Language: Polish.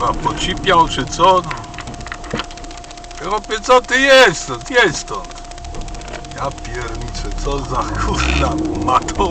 Chyba pocipiał czy co? No. Chłopie, co ty jest stąd? No, jest stąd. Ja pierniczę, co za kurna matą.